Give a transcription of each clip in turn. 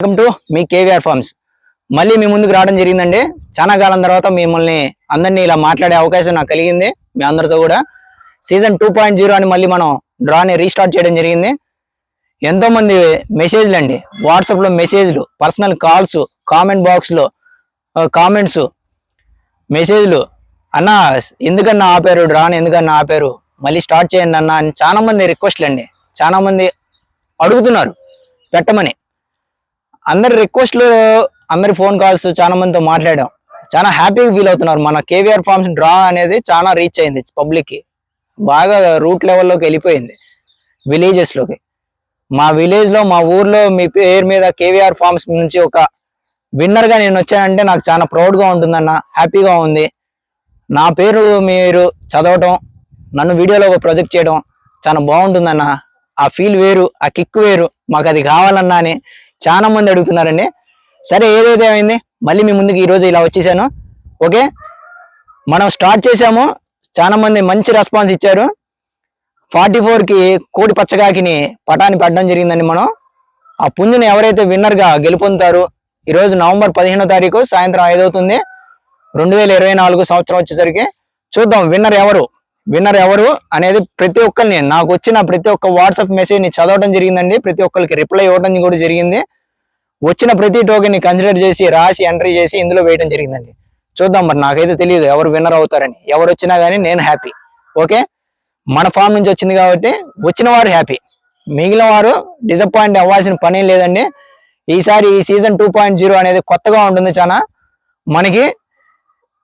Welcome to మీ KVR farms. మళ్ళీ మీ ముందుకు రావడం జరిగిందండి. చాలా కాలం తర్వాత మిమ్మల్ని అందరినీ ఇలా మాట్లాడే అవకాశం నాకు కలిగింది. మీ అందరితో కూడా. సీజన్ టూ పాయింట్ జీరో అని మళ్ళీ మనం డ్రాని రీస్టార్ట్ చేయడం జరిగింది. ఎంతో మంది మెసేజ్లు అండి వాట్సాప్లో మెసేజ్లు పర్సనల్ కాల్స్ కామెంట్ బాక్స్లో కామెంట్స్ మెసేజ్లు అన్న ఎందుకన్నా ఆపారు? డ్రాని ఎందుకన్నా ఆపారు? మళ్ళీ స్టార్ట్ చేయండి అన్న అని చాలా మంది రిక్వెస్ట్లు అండి చాలా మంది అడుగుతున్నారు. పెట్టమని. అందరి రిక్వెస్ట్లు అందరి ఫోన్ కాల్స్ చాలా మందితో మాట్లాడాం. చాలా హ్యాపీగా ఫీల్ అవుతున్నారు. మన కేవీఆర్ ఫార్మ్స్ డ్రా అనేది చాలా రీచ్ అయింది పబ్లిక్కి బాగా రూట్ లెవెల్లోకి వెళ్ళిపోయింది. విలేజెస్లోకి మా విలేజ్లో మా ఊర్లో మీ పేరు మీద కేవీఆర్ ఫార్మ్స్ నుంచి ఒక విన్నర్గా నేను వచ్చానంటే నాకు చాలా ప్రౌడ్గా ఉంటుందన్న హ్యాపీగా ఉంది. నా పేరు మీరు చదవటం నన్ను వీడియోలో ప్రొజెక్ట్ చేయడం చాలా బాగుంటుందన్న. ఆ ఫీల్ వేరు ఆ కిక్ వేరు. మాకు అది కావాలన్నా అని చాలా మంది అడుగుతున్నారండి. సరే ఏదైతే అయింది మళ్ళీ మీ ముందుకు ఈరోజు ఇలా వచ్చేసాను. ఓకే? మనం స్టార్ట్ చేసాము చాలా మంది మంచి రెస్పాన్స్ ఇచ్చారు. ఫార్టీ ఫోర్కి కోడి పచ్చగాకిని పటాని పెట్టడం జరిగిందండి మనం. ఆ పుంజుని ఎవరైతే విన్నర్గా గెలుపొందుతారో ఈరోజు నవంబర్ పదిహేనో తారీఖు సాయంత్రం ఐదవుతుంది. రెండు వేల ఇరవై నాలుగు సంవత్సరం వచ్చేసరికి చూద్దాం విన్నర్ ఎవరు? విన్నర్ ఎవరు అనేది ప్రతి ఒక్కరిని నాకు వచ్చిన ప్రతి ఒక్క వాట్సాప్ మెసేజ్ని చదవడం జరిగిందండి. ప్రతి ఒక్కరికి రిప్లై ఇవ్వడం కూడా జరిగింది. వచ్చిన ప్రతి టోకెన్ని కన్సిడర్ చేసి రాసి ఎంట్రీ చేసి ఇందులో వేయడం జరిగిందండి. చూద్దాం మరి నాకైతే తెలియదు ఎవరు విన్నర్ అవుతారని. ఎవరు వచ్చినా గానీ నేను హ్యాపీ ఓకే మన ఫామ్ నుంచి వచ్చింది కాబట్టి వచ్చిన వారు హ్యాపీ మిగిలిన వారు డిసప్పాయింట్ అవ్వాల్సిన పని లేదండి. ఈసారి ఈ సీజన్ టూ పాయింట్ జీరో అనేది కొత్తగా ఉంటుంది చాలా. మనకి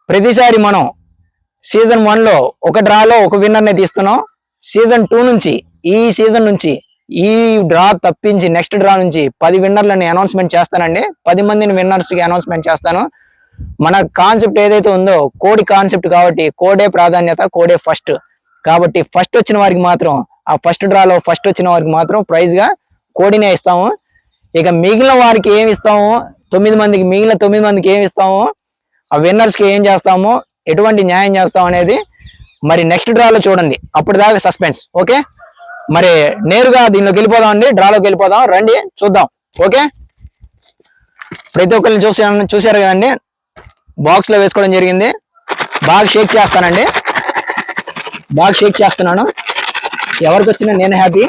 ప్రతిసారి మనం సీజన్ వన్లో ఒక డ్రాలో ఒక విన్నర్ని తీస్తున్నాం. సీజన్ టూ నుంచి ఈ సీజన్ నుంచి ఈ డ్రా తప్పించి నెక్స్ట్ డ్రా నుంచి పది విన్నర్లని అనౌన్స్మెంట్ చేస్తానండి. పది మందిని విన్నర్స్కి అనౌన్స్మెంట్ చేస్తాను. మన కాన్సెప్ట్ ఏదైతే ఉందో కోడి కాన్సెప్ట్ కాబట్టి కోడే ప్రాధాన్యత కోడే ఫస్ట్ కాబట్టి ఫస్ట్ వచ్చిన వారికి మాత్రం ఆ ఫస్ట్ డ్రాలో ఫస్ట్ వచ్చిన వారికి మాత్రం ప్రైజ్గా కోడినే ఇస్తాము. ఇక మిగిలిన వారికి ఏమి ఇస్తాము? తొమ్మిది మందికి మిగిలిన తొమ్మిది మందికి ఏమి ఇస్తాము? ఆ విన్నర్స్కి ఏం చేస్తాము? ఎటువంటి న్యాయం చేస్తాం అనేది మరి నెక్స్ట్ డ్రాలో చూడండి. అప్పుడు దాకా సస్పెన్స్ ఓకే మరి నేరుగా దీనిలోకి వెళ్ళిపోదాం అండి డ్రాలోకి వెళ్ళిపోదాం. రండి. చూద్దాం. ఓకే ప్రతి ఒక్కరిని చూసాను చూసారు కదండి? బాక్స్లో వేసుకోవడం జరిగింది. బాగా షేక్ చేస్తానండి. బాగా షేక్ చేస్తున్నాను. ఎవరికి వచ్చినా నేను హ్యాపీ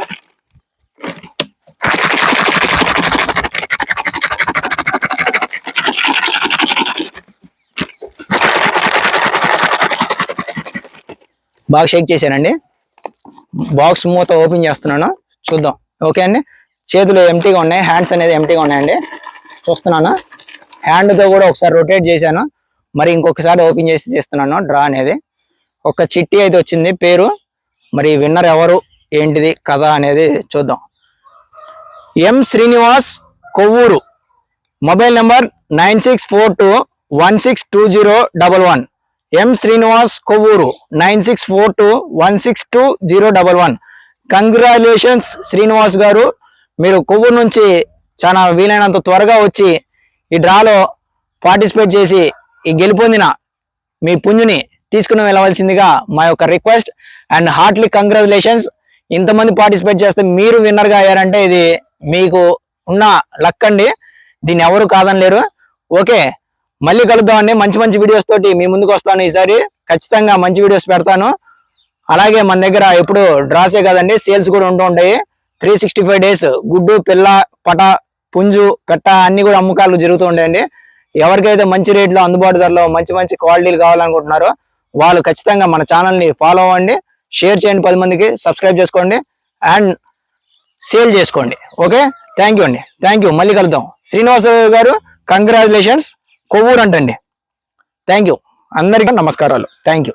బాగా షేక్ చేశానండి. బాక్స్ మూత ఓపెన్ చేస్తున్నాను. చూద్దాం. ఓకే అండి? చేతులు ఎంటీగా ఉన్నాయి. హ్యాండ్స్ అనేది ఎంటీగా ఉన్నాయండి. చూస్తున్నాను. హ్యాండ్తో కూడా ఒకసారి రొటేట్ చేశాను. మరి ఇంకొకసారి ఓపెన్ చేసి చేస్తున్నాను. డ్రా అనేది. ఒక చిట్టి అయితే వచ్చింది. పేరు? మరి విన్నర్ ఎవరు? ఏంటిది? కథ అనేది చూద్దాం. M Srinivas Kovvur. Mobile number nine six four two one six two zero double one. M Srinivas Kovvur nine six four two one six two zero double one. Congratulations Srinivas garu. మీరు కొవ్వూరు నుంచి చాలా వీలైనంత త్వరగా వచ్చి ఈ డ్రాలో participate చేసి ఈ గెలుపొందిన మీ పుంజుని తీసుకుని వెళ్ళవలసిందిగా మా యొక్క రిక్వెస్ట్ అండ్ హార్ట్లీ కంగ్రాచులేషన్స్. ఇంతమంది పార్టిసిపేట్ చేస్తే మీరు విన్నర్గా అయ్యారంటే ఇది మీకు ఉన్న లక్ అండి. దీన్ని ఎవరు కాదనలేరు. ఓకే మళ్ళీ కలుద్దామండి మంచి మంచి వీడియోస్ తోటి మీ ముందుకు వస్తాను ఈసారి. ఖచ్చితంగా మంచి వీడియోస్ పెడతాను. అలాగే మన దగ్గర ఎప్పుడు డ్రాసే కదండి సేల్స్ కూడా ఉంటూ ఉంటాయి. త్రీ సిక్స్టీ ఫైవ్ డేస్ గుడ్డు పిల్ల పట పుంజు పెట్ట అన్ని కూడా అమ్మకాలు జరుగుతూ ఉంటాయండి. ఎవరికైతే మంచి రేట్లో అందుబాటు ధరలో మంచి మంచి క్వాలిటీలు కావాలనుకుంటున్నారో వాళ్ళు ఖచ్చితంగా మన ఛానల్ని ఫాలో అవ్వండి. షేర్ చేయండి పది మందికి సబ్స్క్రైబ్ చేసుకోండి. అండ్ సేల్ చేసుకోండి. ఓకే థ్యాంక్ యూ అండి. థ్యాంక్ యూ మళ్ళీ కలుద్దాం. శ్రీనివాసరావు గారు కంగ్రాచులేషన్స్ కొవ్వూరు అంటండి. థ్యాంక్ యూ అందరికీ నమస్కారాలు. Thank you